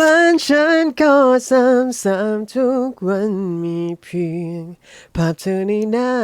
ฝันฉันก็ซ้ำๆทุกวันมีเพียง ภาพเธอในนั้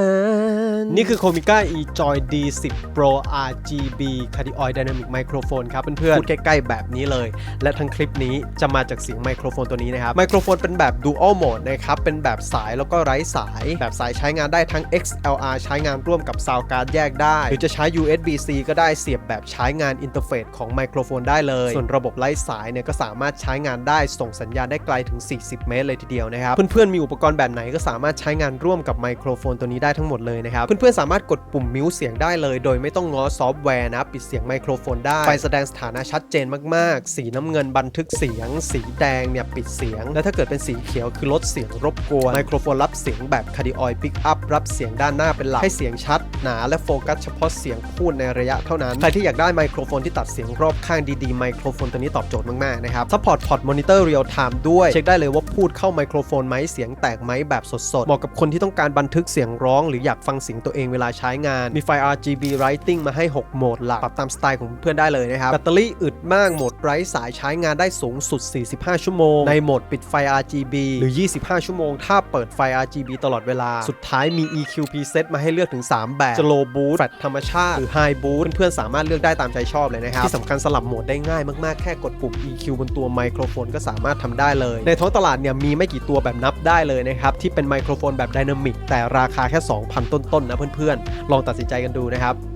นนี่คือ Comica eJoy D10 Pro RGB Cardioid Dynamic Microphone ครับเพื่อนๆพูดใกล้ ๆ แบบนี้เลย และทั้งคลิปนี้จะมาจากเสียงไมโครโฟนตัวนี้นะครับ ไมโครโฟนเป็นแบบ Dual Mode นะครับ เป็นแบบสายแล้วก็ไร้สาย แบบสายใช้งานได้ทั้ง XLR ใช้งานร่วมกับ Sound Card แยกได้ หรือจะใช้ USB-C ก็ได้เสียบแบบใช้งานอินเทอร์เฟซของไมโครโฟนได้เลย ส่วนระบบไร้สายเนี่ยก็สามารถใช้งานได้ ส่งสัญญาณได้ไกลถึง 40 เมตรเลยทีเดียวนะครับ เพื่อนๆมีอุปกรณ์แบบไหนก็สามารถใช้งานร่วมกับไมโครโฟนตัวนี้ได้ทั้งหมดเลยนะครับ เพื่อนๆสามารถกดปุ่มมิวเสียงได้เลย โดยไม่ต้องง้อซอฟต์แวร์นะปิดเสียงไมโครโฟนได้ไฟแสดงสถานะชัดเจนมากๆ สีน้ำเงินบันทึกเสียง สีแดงเนี่ยปิดเสียง และถ้าเกิดเป็นสีเขียวคือลดเสียงรบกวนไมโครโฟนรับเสียงแบบคาร์ดิออยปิกอัพรับเสียงด้านหน้าเป็นหลักให้เสียงชัดหนาและโฟกัสเฉพาะเสียงพูดในระยะเท่านั้นใครที่อยากได้ไมโครโฟนที่ตัดเสียงรอบข้างดีๆไมโครโฟนตัวนี้ตอบโจทย์มากๆนะครับซัพพอร์ตพอร์ตมอนิเตอร์เรียลไทม์ด้วย เช็คได้เลยว่าพูดเข้าไมโครโฟนไหมเสียงแตกไหมแบบสดๆ เหมาะกับคนที่ต้องการบันทึกเสียงร้อง หรืออยากฟังเสียงตัวเองเวลาใช้งาน มีไฟ RGB Writing มาให้ 6 โหมดหลัก ปรับตามสไตล์ของเพื่อนได้เลยนะครับ แบตเตอรี่อึดมากโหมดไร้สายใช้งานได้สูงสุด 45 ชั่วโมง ในโหมดปิดไฟ RGB หรือ 25 ชั่วโมง ถ้าเปิดไฟ RGB ตลอดเวลา สุดท้ายมี EQ preset มาให้เลือกถึง 3 แบบ จะ low boost แฟลตธรรมชาติ หรือ high boost เพื่อนๆสามารถเลือกได้ตามใจชอบเลยนะครับ ที่สำคัญสลับโหมดได้ง่ายมากๆ แค่กดปุ่ม EQ บนตัวไมโครโฟนก็สามารถทำได้เลย ในท้องตลาดเนี่ยมีไม่กี่ตัวแบบนับได้เลยนะครับ ที่เป็นไมโครโฟนแบบไดนามิกแต่ราคาแค่ 2,000 ต้นๆนะเพื่อนๆ ลองตัดสินใจกันดูนะครับ